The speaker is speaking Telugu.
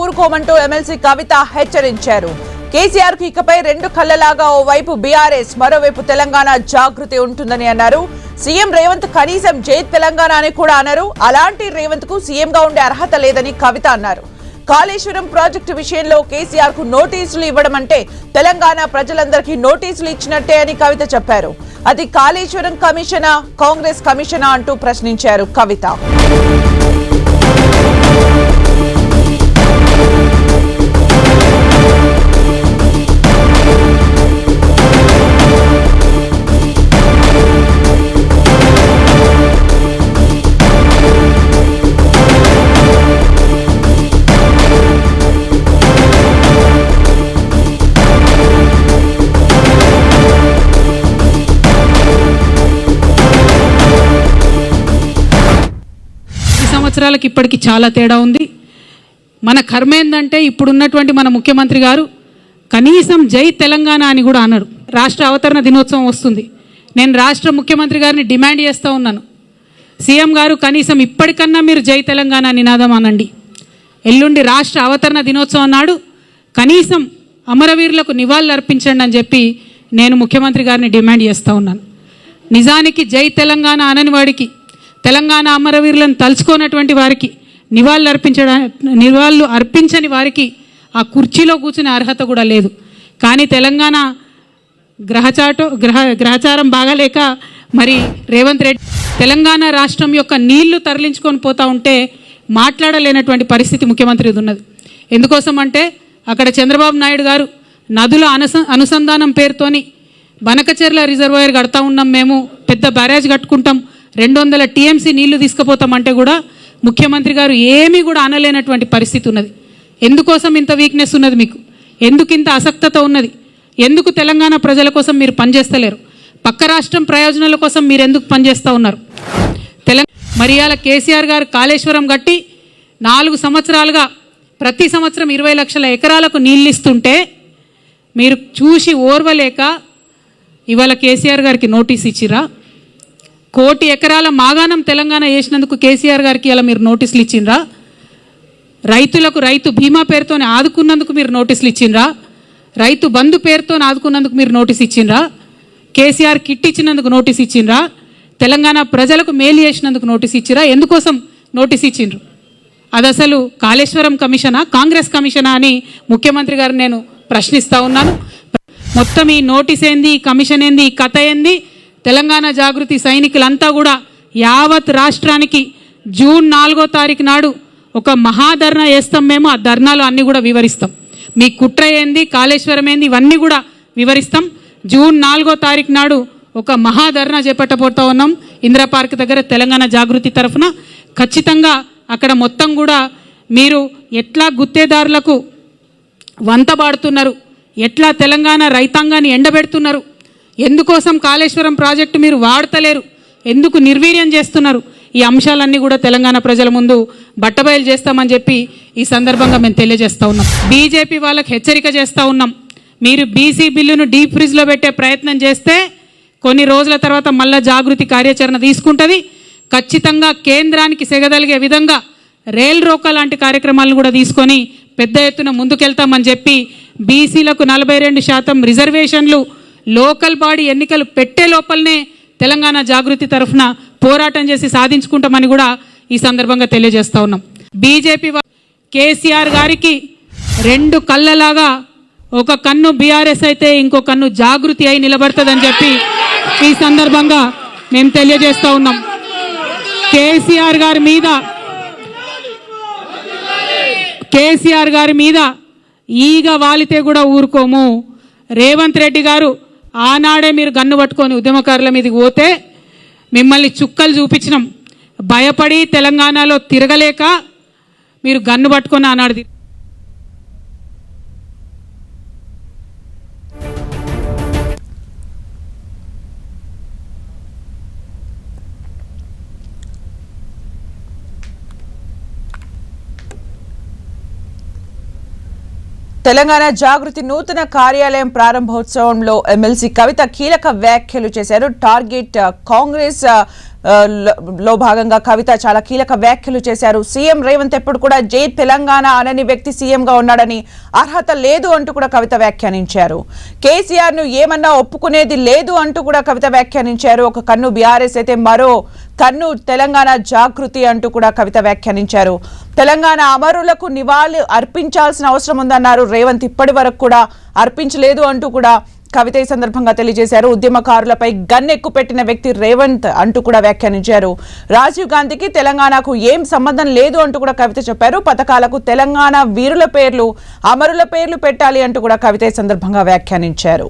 ఊరుకోమంటూ ఎమ్మెల్సీ కవిత హెచ్చరించారు. కేసీఆర్కు ఇకపై రెండు కళ్ళలాగా ఓవైపు బీఆర్ఎస్ మరోవైపు తెలంగాణ జాగృతి ఉంటుందని అన్నారు. సీఎం రేవంత్ కనీసం జై తెలంగాణ అని కూడా అన్నారు అలాంటి రేవంత్కు సీఎం గా ఉండే అర్హత లేదని కవిత అన్నారు. కాళేశ్వరం ప్రాజెక్టు విషయంలో కేసీఆర్కు నోటీసులు ఇవ్వడం అంటే తెలంగాణ ప్రజలందరికీ నోటీసులు ఇచ్చినట్టే అని కవిత చెప్పారు. అది కాళేశ్వరం కమిషనా కాంగ్రెస్ కమిషనా అంటూ ప్రశ్నించారు కవిత. సంవత్సరాలకు ఇప్పటికి చాలా తేడా ఉంది. మన కర్మ ఏంటంటే ఇప్పుడున్నటువంటి మన ముఖ్యమంత్రి గారు కనీసం జై తెలంగాణ అని కూడా అన్నారు. రాష్ట్ర అవతరణ దినోత్సవం వస్తుంది. నేను రాష్ట్ర ముఖ్యమంత్రి గారిని డిమాండ్ చేస్తూ ఉన్నాను. సీఎం గారు కనీసం ఇప్పటికన్నా మీరు జై తెలంగాణ నినాదం అనండి. ఎల్లుండి రాష్ట్ర అవతరణ దినోత్సవం నాడు కనీసం అమరవీరులకు నివాళులు అర్పించండి అని చెప్పి నేను ముఖ్యమంత్రి గారిని డిమాండ్ చేస్తూ ఉన్నాను. నిజానికి జై తెలంగాణ అనని వాడికి తెలంగాణ అమరవీరులను తలుచుకోనటువంటి వారికి నివాళులు అర్పించడా నివాళులు అర్పించని వారికి ఆ కుర్చీలో కూర్చునే అర్హత కూడా లేదు. కానీ తెలంగాణ గ్రహచాటో గ్రహ గ్రహచారం బాగాలేక మరి రేవంత్ రెడ్డి తెలంగాణ రాష్ట్రం యొక్క నీళ్ళు తరలించుకొని పోతా ఉంటే మాట్లాడలేనటువంటి పరిస్థితి ముఖ్యమంత్రిది ఉన్నది. ఎందుకోసం అంటే అక్కడ చంద్రబాబు నాయుడు గారు నదుల అనుస అనుసంధానం పేరుతోని బనకచెర్ల రిజర్వాయర్ కడతా ఉన్నాం మేము పెద్ద బ్యారేజ్ కట్టుకుంటాం రెండు వందల టీఎంసీ నీళ్ళు తీసుకుపోతామంటే కూడా ముఖ్యమంత్రి గారు ఏమీ కూడా అనలేనటువంటి పరిస్థితి ఉన్నది. ఎందుకోసం ఇంత వీక్నెస్ ఉన్నది మీకు? ఎందుకు ఇంత అసక్తత ఉన్నది? ఎందుకు తెలంగాణ ప్రజల కోసం మీరు పనిచేస్తలేరు? పక్క రాష్ట్రం ప్రయోజనాల కోసం మీరు ఎందుకు పనిచేస్తూ ఉన్నారు? తెలంగాణ మరియాల కేసీఆర్ గారు కాళేశ్వరం కట్టి నాలుగు సంవత్సరాలుగా ప్రతి సంవత్సరం ఇరవై లక్షల ఎకరాలకు నీళ్ళు ఇస్తుంటే మీరు చూసి ఓర్వలేక ఇవాళ కేసీఆర్ గారికి నోటీస్ ఇచ్చిరా? కోటి ఎకరాల మాగాణం తెలంగాణ వేసినందుకు కేసీఆర్ గారికి ఇలా మీరు నోటీసులు ఇచ్చిండ్రా? రైతులకు రైతు బీమా పేరుతోనే ఆదుకున్నందుకు మీరు నోటీసులు ఇచ్చిండ్రా? రైతు బంధు పేరుతో ఆదుకున్నందుకు మీరు నోటీస్ ఇచ్చిండ్రా? కేసీఆర్ కిట్ ఇచ్చినందుకు నోటీస్ ఇచ్చిండ్రా? తెలంగాణ ప్రజలకు మేలు చేసినందుకు నోటీస్ ఇచ్చిరా? ఎందుకోసం నోటీస్ ఇచ్చిండ్రు? అది అసలు కాళేశ్వరం కమిషనా కాంగ్రెస్ కమిషనా అని ముఖ్యమంత్రి గారు నేను ప్రశ్నిస్తూ ఉన్నాను. మొత్తం ఈ నోటీస్ ఏంది కమిషన్ ఏంది కథ ఏంది? తెలంగాణ జాగృతి సైనికులంతా కూడా యావత్ రాష్ట్రానికి జూన్ నాలుగో తారీఖు నాడు ఒక మహాధర్నా వేస్తాం మేము. ఆ ధర్నాలు అన్నీ కూడా వివరిస్తాం. మీ కుట్ర ఏంది కాళేశ్వరం ఏంది ఇవన్నీ కూడా వివరిస్తాం. జూన్ నాలుగో తారీఖు నాడు ఒక మహాధర్నా చేపట్టబోతా ఉన్నాం. ఇందిరా పార్క్ దగ్గర తెలంగాణ జాగృతి తరఫున. ఖచ్చితంగా అక్కడ మొత్తం కూడా మీరు ఎట్లా గుత్తేదారులకు వంతబాడుతున్నారు ఎట్లా తెలంగాణ రైతాంగాన్ని ఎండబెడుతున్నారు ఎందుకోసం కాళేశ్వరం ప్రాజెక్టు మీరు వాడతలేరు? ఎందుకు నిర్వీర్యం చేస్తున్నారు? ఈ అంశాలన్నీ కూడా తెలంగాణ ప్రజల ముందు బట్టబయలు చేస్తామని చెప్పి ఈ సందర్భంగా మేము తెలియజేస్తా ఉన్నాం. బీజేపీ వాళ్ళకి హెచ్చరిక చేస్తూ ఉన్నాం. మీరు బీసీ బిల్లును డీప్ ఫ్రిడ్జ్లో పెట్టే ప్రయత్నం చేస్తే కొన్ని రోజుల తర్వాత మళ్ళా జాగృతి కార్యాచరణ తీసుకుంటుంది. ఖచ్చితంగా కేంద్రానికి సెగదలిగే విధంగా రైల్ రోకా లాంటి కార్యక్రమాలను కూడా తీసుకొని పెద్ద ఎత్తున ముందుకెళ్తామని చెప్పి బీసీలకు నలభై రెండు శాతం రిజర్వేషన్లు లోకల్ బాడీ ఎన్నికలు పెట్టే లోపలనే తెలంగాణ జాగృతి తరఫున పోరాటం చేసి సాధించుకుంటామని కూడా ఈ సందర్భంగా తెలియజేస్తా ఉన్నాం. బీజేపీ కేసీఆర్ గారికి రెండు కళ్ళలాగా ఒక కన్ను బీఆర్ఎస్ అయితే ఇంకో కన్ను జాగృతి అయి నిలబడుతుందని చెప్పి ఈ సందర్భంగా మేము తెలియజేస్తూ ఉన్నాం. కేసీఆర్ గారి మీద కేసీఆర్ గారి మీద ఈగ వాలితే కూడా ఊరుకోము. రేవంత్ రెడ్డి గారు ఆనాడే మీరు గన్ను పట్టుకొని ఉద్యమకారుల మీదకి పోతే మిమ్మల్ని చుక్కలు చూపించినాం. భయపడి తెలంగాణలో తిరగలేక మీరు గన్ను పట్టుకొని ఆనాడు తెలంగాణ జాగృతి నూతన కార్యాలయం ప్రారంభోత్సవంలో ఎమ్మెల్సీ కవిత కీలక వ్యాఖ్యలు చేశారు. టార్గెట్ కాంగ్రెస్ లో- భాగంగా కవిత చాలా కీలక వ్యాఖ్యలు చేశారు. సీఎం రేవంత్ ఎప్పుడు కూడా జై తెలంగాణ అనని వ్యక్తి సీఎంగా ఉన్నాడని అర్హత లేదు అంటూ కూడా కవిత వ్యాఖ్యానించారు. కేసీఆర్ను ఏమన్నా ఒప్పుకునేది లేదు అంటూ కూడా కవిత వ్యాఖ్యానించారు. ఒక కన్ను బీఆర్ఎస్ అయితే మరో కన్ను తెలంగాణ జాగృతి అంటూ కూడా కవిత వ్యాఖ్యానించారు. తెలంగాణ అమరులకు నివాళి అర్పించాల్సిన అవసరం ఉందన్నారు. రేవంత్ ఇప్పటి వరకు కూడా అర్పించలేదు అంటూ కూడా కవిత ఈ సందర్భంగా తెలియజేశారు. ఉద్యమకారులపై గన్ ఎక్కుపెట్టిన వ్యక్తి రేవంత్ అంటూ కూడా వ్యాఖ్యానించారు. రాజీవ్ గాంధీకి తెలంగాణకు ఏం సంబంధం లేదు అంటూ కూడా కవిత చెప్పారు. పథకాలకు తెలంగాణ వీరుల పేర్లు అమరుల పేర్లు పెట్టాలి అంటూ కూడా కవిత ఈ సందర్భంగా వ్యాఖ్యానించారు.